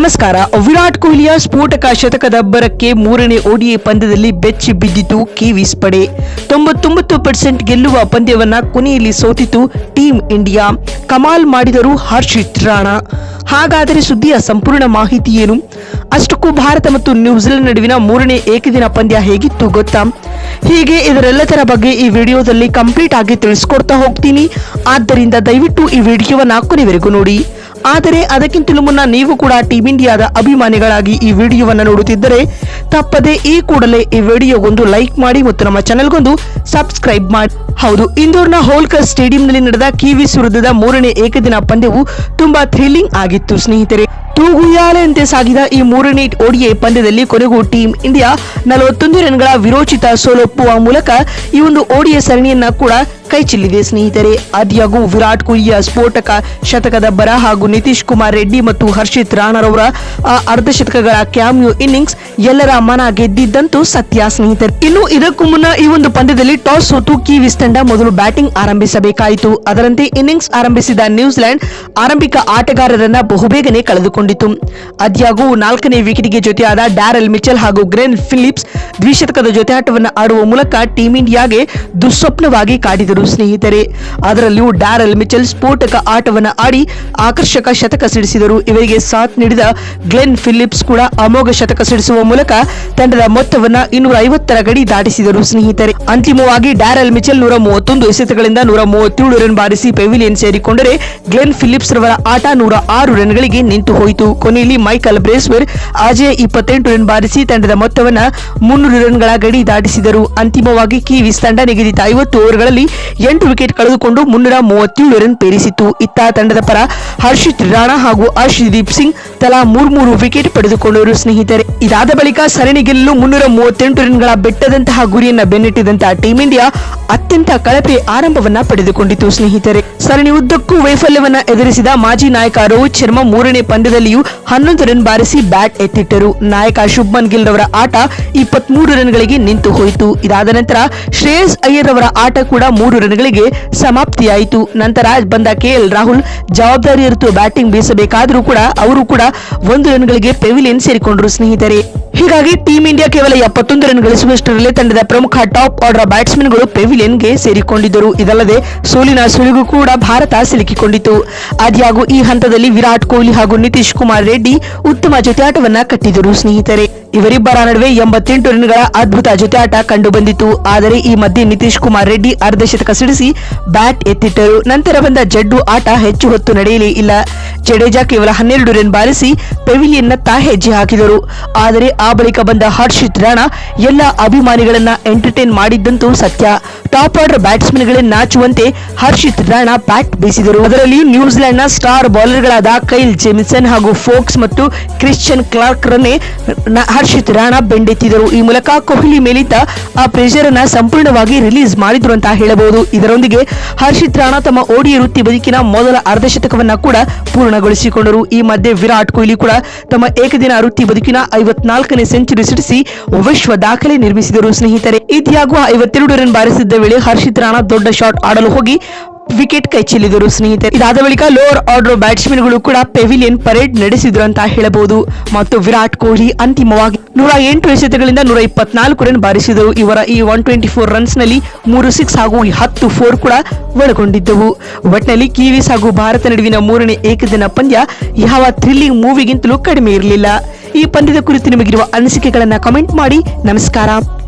ನಮಸ್ಕಾರ. ವಿರಾಟ್ ಕೊಹ್ಲಿಯ ಸ್ಫೋಟಕ ಶತಕದ ಅಬ್ಬರಕ್ಕೆ ಮೂರನೇ ಓಡಿಎ ಪಂದ್ಯದಲ್ಲಿ ಬೆಚ್ಚಿ ಬಿದ್ದಿತು ಕಿವೀಸ್ ಪಡೆ. ತೊಂಬತ್ತೊಂಬತ್ತು ಪರ್ಸೆಂಟ್ ಗೆಲ್ಲುವ ಪಂದ್ಯವನ್ನ ಕೊನೆಯಲ್ಲಿ ಸೋತಿತು ಟೀಂ ಇಂಡಿಯಾ. ಕಮಾಲ್ ಮಾಡಿದರು ಹರ್ಷಿತ್ ರಾಣಾ. ಹಾಗಾದರೆ ಸುದ್ದಿಯ ಸಂಪೂರ್ಣ ಮಾಹಿತಿ ಏನು? ಅಷ್ಟಕ್ಕೂ ಭಾರತ ಮತ್ತು ನ್ಯೂಜಿಲೆಂಡ್ ನಡುವಿನ ಮೂರನೇ ಏಕದಿನ ಪಂದ್ಯ ಹೇಗಿತ್ತು ಗೊತ್ತಾ? ಹೀಗೆ ಇದರೆಲ್ಲದರ ಬಗ್ಗೆ ಈ ವಿಡಿಯೋದಲ್ಲಿ ಕಂಪ್ಲೀಟ್ ಆಗಿ ತಿಳಿಸ್ಕೊಡ್ತಾ ಹೋಗ್ತೀನಿ. ಆದ್ದರಿಂದ ದಯವಿಟ್ಟು ಈ ವಿಡಿಯೋವನ್ನು ಕೊನೆವರೆಗೂ ನೋಡಿ. ಆದರೆ ಅದಕ್ಕಿಂತಲೂ ಮುನ್ನ ನೀವು ಕೂಡ ಟೀಮ್ ಇಂಡಿಯಾದ ಅಭಿಮಾನಿಗಳಾಗಿ ಈ ವಿಡಿಯೋವನ್ನು ನೋಡುತ್ತಿದ್ದರೆ ತಪ್ಪದೆ ಈ ಕೂಡಲೇ ಈ ವಿಡಿಯೋಗೊಂದು ಲೈಕ್ ಮಾಡಿ ಮತ್ತು ನಮ್ಮ ಚಾನೆಲ್ಗೊಂದು ಸಬ್ಸ್ಕ್ರೈಬ್ ಮಾಡಿ. ಹೌದು, ಇಂದೋರ್ನ ಹೋಲ್ಕರ್ ಸ್ಟೇಡಿಯಂನಲ್ಲಿ ನಡೆದ ಕಿವೀಸ್ ವಿರುದ್ಧದ ಮೂರನೇ ಏಕದಿನ ಪಂದ್ಯವು ತುಂಬಾ ಥ್ರಿಲ್ಲಿಂಗ್ ಆಗಿತ್ತು, ಸ್ನೇಹಿತರೆ. ತೂಗುಯಾಲೆಯಂತೆ ಸಾಗಿದ ಈ ಮೂರನೇ ಓಡಿಎ ಪಂದ್ಯದಲ್ಲಿ ಕೊನೆಗೂ ಟೀಂ ಇಂಡಿಯಾ ನಲವತ್ತೊಂದು ರನ್ಗಳ ವಿರೋಚಿತ ಸೋಲೊಪ್ಪುವ ಮೂಲಕ ಈ ಒಂದು ಓಡಿಎ ಸರಣಿಯನ್ನ ಕೂಡ ಕೈಚೆಲ್ಲಿದೆ ಸ್ನೇಹಿತರೆ. ಆದಿಯಾಗೂ ವಿರಾಟ್ ಕೊಹ್ಲಿಯ ಸ್ಫೋಟಕ ಶತಕದ ಬರ ಹಾಗೂ ನಿತೀಶ್ ಕುಮಾರ್ ರೆಡ್ಡಿ ಮತ್ತು ಹರ್ಷಿತ್ ರಾಣರವರ ಅರ್ಧಶತಕಗಳ ಕ್ಯಾಮಿಯೋ ಇನ್ನಿಂಗ್ಸ್ ಎಲ್ಲರ ಮನ ಗೆದ್ದಿದ್ದಂತೂ ಸತ್ಯ ಸ್ನೇಹಿತರೆ. ಇನ್ನು ಇದಕ್ಕೂ ಮುನ್ನ ಈ ಒಂದು ಪಂದ್ಯದಲ್ಲಿ ಟಾಸ್ ಸೋತು ಕಿವೀಸ್ ತಂಡ ಮೊದಲು ಬ್ಯಾಟಿಂಗ್ ಆರಂಭಿಸಬೇಕಾಯಿತು. ಅದರಂತೆ ಇನ್ನಿಂಗ್ಸ್ ಆರಂಭಿಸಿದ ನ್ಯೂಜಿಲೆಂಡ್ ಆರಂಭಿಕ ಆಟಗಾರರನ್ನ ಬಹುಬೇಗನೆ ಕಳೆದುಕೊಂಡಿತು. ಅದ್ಯಾಗೂ ನಾಲ್ಕನೇ ವಿಕೆಟ್ಗೆ ಜೊತೆಯಾದ ಡ್ಯಾರಲ್ ಮಿಚೆಲ್ ಹಾಗೂ ಗ್ರೆನ್ ಫಿಲಿಪ್ಸ್ ದ್ವಿಶತಕದ ಜೊತೆಯಾಟವನ್ನು ಆಡುವ ಮೂಲಕ ಟೀಂ ಇಂಡಿಯಾಗೆ ದುಸ್ವಪ್ನವಾಗಿ ಕಾಡಿದರು. ಸ್ನೇಹಿತರೆ, ಅದರಲ್ಲಿಯೂ ಡ್ಯಾರಲ್ ಮಿಚೆಲ್ ಸ್ಫೋಟಕ ಆಟವನ್ನು ಆಡಿ ಆಕರ್ಷಕ ಶತಕ ಸಿಡಿಸಿದರು. ಇವರಿಗೆ ಸಾಥ್ ನೀಡಿದ ಗ್ಲೆನ್ ಫಿಲಿಪ್ಸ್ ಕೂಡ ಅಮೋಘ ಶತಕ ಸಿಡಿಸುವ ಮೂಲಕ ತಂಡದ ಮೊತ್ತವನ್ನ ಇನ್ನೂರ ಐವತ್ತರ ಗಡಿ ದಾಟಿಸಿದರು ಸ್ನೇಹಿತರೆ. ಅಂತಿಮವಾಗಿ ಡ್ಯಾರಲ್ ಮಿಚೆಲ್ ನೂರ ಮೂವತ್ತೊಂದು ಎಸೆತಗಳಿಂದ ನೂರ ಮೂವತ್ತೇಳು ರನ್ ಬಾರಿಸಿ ಪೆವಿಲಿಯನ್ ಸೇರಿಕೊಂಡರೆ ಗ್ಲೆನ್ ಫಿಲಿಪ್ಸ್ ರವರ ಆಟ ನೂರ ಆರು ರನ್ಗಳಿಗೆ ನಿಂತು ಹೋಯಿತು. ಕೊನೆಯಲ್ಲಿ ಮೈಕಲ್ ಬ್ರೇಸ್ವರ್ ಅಜಯ್ ಇಪ್ಪತ್ತೆಂಟು ರನ್ ಬಾರಿಸಿ ತಂಡದ ಮೊತ್ತವನ್ನ ಮುನ್ನೂರು ರನ್ಗಳ ಗಡಿ ದಾಟಿಸಿದರು. ಅಂತಿಮವಾಗಿ ಕಿವೀಸ್ ತಂಡ ನಿಗದಿತ ಐವತ್ತು ಓವರ್ಗಳಲ್ಲಿ ಎಂಟು ವಿಕೆಟ್ ಕಳೆದುಕೊಂಡು ಮುನ್ನೂರ ಮೂವತ್ತೇಳು ರನ್ ಪೇರಿಸಿತು ಇತ್ತ ತಂಡದ ಪರ ಹರ್ಷಿತ್ ರಾಣಾ ಹಾಗೂ ಹರ್ಷದೀಪ್ ಸಿಂಗ್ ತಲಾ ಮೂರ್ ಮೂರು ವಿಕೆಟ್ ಪಡೆದುಕೊಂಡರು ಸ್ನೇಹಿತರೆ. ಇದಾದ ಬಳಿಕ ಸರಣಿ ಗೆಲ್ಲಲು ಮುನ್ನೂರ ಮೂವತ್ತೆಂಟು ರನ್ಗಳ ಬೆಟ್ಟದಂತಹ ಗುರಿಯನ್ನ ಬೆನ್ನಟ್ಟಿದಂತಹ ಟೀಂ ಇಂಡಿಯಾ ಅತ್ಯಂತ ಕಳಪೆ ಆರಂಭವನ್ನ ಪಡೆದುಕೊಂಡಿತು ಸ್ನೇಹಿತರೆ. ಸರಣಿ ಉದ್ದಕ್ಕೂ ವೈಫಲ್ಯವನ್ನ ಎದುರಿಸಿದ ಮಾಜಿ ನಾಯಕ ರೋಹಿತ್ ಶರ್ಮಾ ಮೂರನೇ ಪಂದ್ಯದಲ್ಲಿಯೂ ಹನ್ನೊಂದು ರನ್ ಬಾರಿಸಿ ಬ್ಯಾಟ್ ಎತ್ತಿಟ್ಟರು. ನಾಯಕ ಶುಭ್ಮನ್ ಗಿಲ್ ರವರ ಆಟ ಇಪ್ಪತ್ಮೂರು ರನ್ಗಳಿಗೆ ನಿಂತು ಹೋಯಿತು. ಇದಾದ ನಂತರ ಶ್ರೇಯಸ್ ಅಯ್ಯರ್ ಅವರ ಆಟ ಕೂಡ ಮೂರು ರನ್ಗಳಿಗೆ ಸಮಾಪ್ತಿಯಾಯಿತು. ನಂತರ ಬಂದ ಕೆಎಲ್ ರಾಹುಲ್ ಜವಾಬ್ದಾರಿ ಅರಿತು ಬ್ಯಾಟಿಂಗ್ ಬೀಸಬೇಕಾದರೂ ಕೂಡ ಅವರು ಕೂಡ ಒಂದು ರನ್ಗಳಿಗೆ ಪೆವಿಲಿಯನ್ ಸೇರಿಕೊಂಡರು ಸ್ನೇಹಿತರೆ. ಹೀಗಾಗಿ ಟೀಂ ಇಂಡಿಯಾ ಕೇವಲ ಎಪ್ಪತ್ತೊಂದು ರನ್ ಗಳಿಸುವಷ್ಟರಲ್ಲಿ ತಂಡದ ಪ್ರಮುಖ ಟಾಪ್ ಆರ್ಡರ್ ಬ್ಯಾಟ್ಸ್ಮನ್ಗಳು ಪೆವಿಲಿಯನ್ಗೆ ಸೇರಿಕೊಂಡಿದ್ದರು. ಇದಲ್ಲದೆ ಸೋಲಿನ ಸುಳಿಗೂ ಕೂಡ ಭಾರತ ಸಿಲುಕಿಕೊಂಡಿತು. ಆದ್ಯಾಗೂ ಈ ಹಂತದಲ್ಲಿ ವಿರಾಟ್ ಕೊಹ್ಲಿ ಹಾಗೂ ನಿತೀಶ್ ಕುಮಾರ್ ರೆಡ್ಡಿ ಉತ್ತಮ ಜೊತೆಯಾಟವನ್ನ ಕಟ್ಟಿದರು ಸ್ನೇಹಿತರೆ. ಇವರಿಬ್ಬರ ನಡುವೆ ಎಂಬತ್ತೆಂಟು ರನ್ಗಳ ಅದ್ಭುತ ಜೊತೆಯಾಟ ಕಂಡು ಬಂದಿತು ಆದರೆ ಈ ಮಧ್ಯೆ ನಿತೀಶ್ ಕುಮಾರ್ ರೆಡ್ಡಿ ಅರ್ಧಶತಕ ಸಿಡಿಸಿ ಬ್ಯಾಟ್ ಎತ್ತಿಟ್ಟರು. ನಂತರ ಬಂದ ಜಡ್ಡು ಆಟ ಹೆಚ್ಚು ಹೊತ್ತು ನಡೆಯಲೇ ಇಲ್ಲ. ಜಡೇಜಾ ಕೇವಲ ಹನ್ನೆರಡು ರನ್ ಬಾರಿಸಿ ಪೆವಿಲಿಯನ್ನತ್ತ ಹೆಜ್ಜೆ ಹಾಕಿದರು. ಆದರೆ ಆ ಬಳಿಕ ಬಂದ ಹರ್ಷಿತ್ ರಾಣಾ ಎಲ್ಲ ಅಭಿಮಾನಿಗಳನ್ನ ಎಂಟರ್ಟೈನ್ ಮಾಡಿದ್ದಂತೂ ಸತ್ಯ. ಟಾಪ್ ಆರ್ಡರ್ ಬ್ಯಾಟ್ಸ್ಮನ್ಗಳೇ ನಾಚುವಂತೆ ಹರ್ಷಿತ್ ರಾಣಾ ಬ್ಯಾಟ್ ಬೀಸಿದರು. ಅದರಲ್ಲಿಯೂ ನ್ಯೂಜಿಲೆಂಡ್ನ ಸ್ಟಾರ್ ಬೌಲರ್ಗಳಾದ ಕೈಲ್ ಜೆಮಿಸನ್ ಹಾಗೂ ಫೋಕ್ಸ್ ಮತ್ತು ಕ್ರಿಶ್ಚಿಯನ್ ಕ್ಲಾರ್ಕ್ ರನ್ನೇ ನ- ಹರ್ಷಿತ್ ರಾಣಾ ಬೆಂಡೆತ್ತಿದರು ಈ ಮೂಲಕ ಕೊಹ್ಲಿ ಮೇಲಿದ್ದ ಆ ಪ್ರೆಷರ್ ಅನ್ನ ಸಂಪೂರ್ಣವಾಗಿ ರಿಲೀಸ್ ಮಾಡಿದ್ರು ಅಂತ ಹೇಳಬಹುದು. ಇದರೊಂದಿಗೆ ಹರ್ಷಿತ್ ರಾಣಾ ತಮ್ಮ ಓಡಿ ವೃತ್ತಿ ಬದುಕಿನ ಮೊದಲ ಅರ್ಧಶತಕವನ್ನ ಕೂಡ ಪೂರ್ಣಗೊಳಿಸಿಕೊಂಡರು. ಈ ಮಧ್ಯೆ ವಿರಾಟ್ ಕೊಹ್ಲಿ ಕೂಡ ತಮ್ಮ ಏಕದಿನ ವೃತ್ತಿ ಬದುಕಿನ ಐವತ್ನಾಲ್ಕನೇ ಸೆಂಚುರಿ ಸಿಡಿಸಿ ವಿಶ್ವ ದಾಖಲೆ ನಿರ್ಮಿಸಿದರು. ಸ್ನೇಹಿತರೆ ಇತಿಯಾಗುವ ಐವತ್ತೆರಡು ರನ್ ಬಾರಿಸಿದ್ದ ವೇಳೆ ಹರ್ಷಿತ್ ರಾಣಾ ದೊಡ್ಡ ಶಾಟ್ ಆಡಲು ಹೋಗಿ ವಿಕೆಟ್ ಕೈಚೆಲ್ಲಿದರು ಸ್ನೇಹಿತರೆ. ಇದಾದ ಬಳಿಕ ಲೋವರ್ ಆರ್ಡರ್ ಬ್ಯಾಟ್ಸ್ಮನ್ಗಳು ಕೂಡ ಪೆವಿಲಿಯನ್ ಪರೇಡ್ ನಡೆಸಿದ್ರು ಅಂತ ಹೇಳಬಹುದು. ಮತ್ತು ವಿರಾಟ್ ಕೊಹ್ಲಿ ಅಂತಿಮವಾಗಿ ನೂರ ಎಂಟು ಎಸೆತಗಳಿಂದ ನೂರ ಇಪ್ಪತ್ನಾಲ್ಕು ರನ್ ಬಾರಿಸಿದರು. ಇವರ ಈ ಒನ್ ಟ್ವೆಂಟಿ ಫೋರ್ ರನ್ಸ್ನಲ್ಲಿ ಮೂರು ಸಿಕ್ಸ್ ಹಾಗೂ ಹತ್ತು ಫೋರ್ ಕೂಡ ಒಳಗೊಂಡಿದ್ದವು. ಒಟ್ನಲ್ಲಿ ಕಿವೀಸ್ ಹಾಗೂ ಭಾರತ ನಡುವಿನ ಮೂರನೇ ಏಕದಿನ ಪಂದ್ಯ ಯಾವ ಥ್ರಿಲ್ಲಿಂಗ್ ಮೂವಿಗಿಂತಲೂ ಕಡಿಮೆ ಇರಲಿಲ್ಲ. ಈ ಪಂದ್ಯದ ಕುರಿತು ನಿಮಗಿರುವ ಅನಿಸಿಕೆಗಳನ್ನ ಕಮೆಂಟ್ ಮಾಡಿ. ನಮಸ್ಕಾರ.